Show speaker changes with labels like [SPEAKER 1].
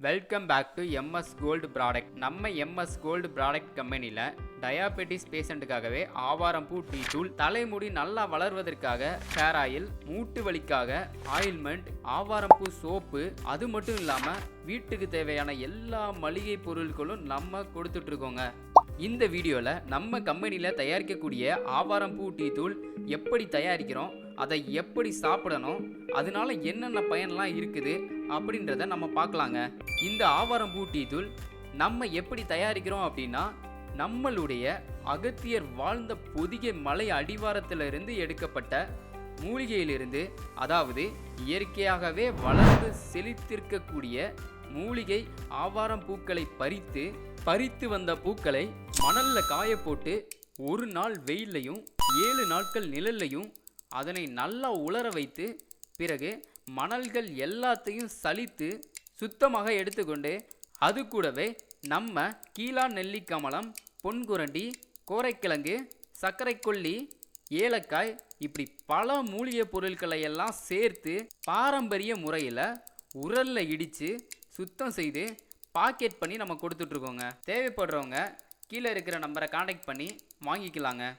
[SPEAKER 1] Welcome back to MS gold product நம்ம MS gold product கம்பெனியில் diabetes பேஷண்ட்டுக்காகவே ஆவாரம்பூ டீ தூள் தலைமுடி நல்லா வளர்வதற்காக ஹேர் ஆயில் மூட்டு வலிக்காக ஆயில்மெண்ட் ஆவாரம்பூ சோப்பு அது மட்டும் இல்லாமல் வீட்டுக்கு தேவையான எல்லா மளிகை பொருட்களும் நம்ம கொடுத்துட்ருக்கோங்க. இந்த வீடியோவில் நம்ம கம்பெனியில் தயாரிக்கக்கூடிய ஆவாரம்பூ டீ தூள் எப்படி தயாரிக்கிறோம் அதை எப்படி சாப்பிடணும் அதனால என்னென்ன பயன்லாம் இருக்குது அப்படின்றத நம்ம பார்க்கலாங்க. இந்த ஆவாரம் டீ தூள் நம்ம எப்படி தயாரிக்கிறோம் அப்படின்னா நம்மளுடைய அகத்தியர் வாழ்ந்த பொதிகை மலை அடிவாரத்திலிருந்து எடுக்கப்பட்ட மூலிகையிலிருந்து அதாவது இயற்கையாகவே வளர்ந்து செழித்திருக்கக்கூடிய மூலிகை ஆவாரம் பூக்களை பறித்து பறித்து வந்த பூக்களை மணலில் காய போட்டு ஒரு நாள் வெயில்லையும் ஏழு நாட்கள் நிழல்லையும் அதனை நல்லா உலர வைத்து பிறகு மணல்கள் எல்லாத்தையும் சலித்து சுத்தமாக எடுத்துக்கொண்டு அது கூடவே நம்ம கீழா நெல்லி கமலம் பொன்குரண்டி கோரைக்கிழங்கு சர்க்கரை கொல்லி ஏலக்காய் இப்படி பல மூலிகை பொருட்களை எல்லாம் சேர்த்து பாரம்பரிய முறையில் உரல்ல இடித்து சுத்தம் செய்து பாக்கெட் பண்ணி நம்ம கொடுத்துட்ருக்கோங்க தேவைப்படுறவங்க கீழே இருக்கிற நம்பரை காண்டாக்ட் பண்ணி வாங்கிக்கலாங்க.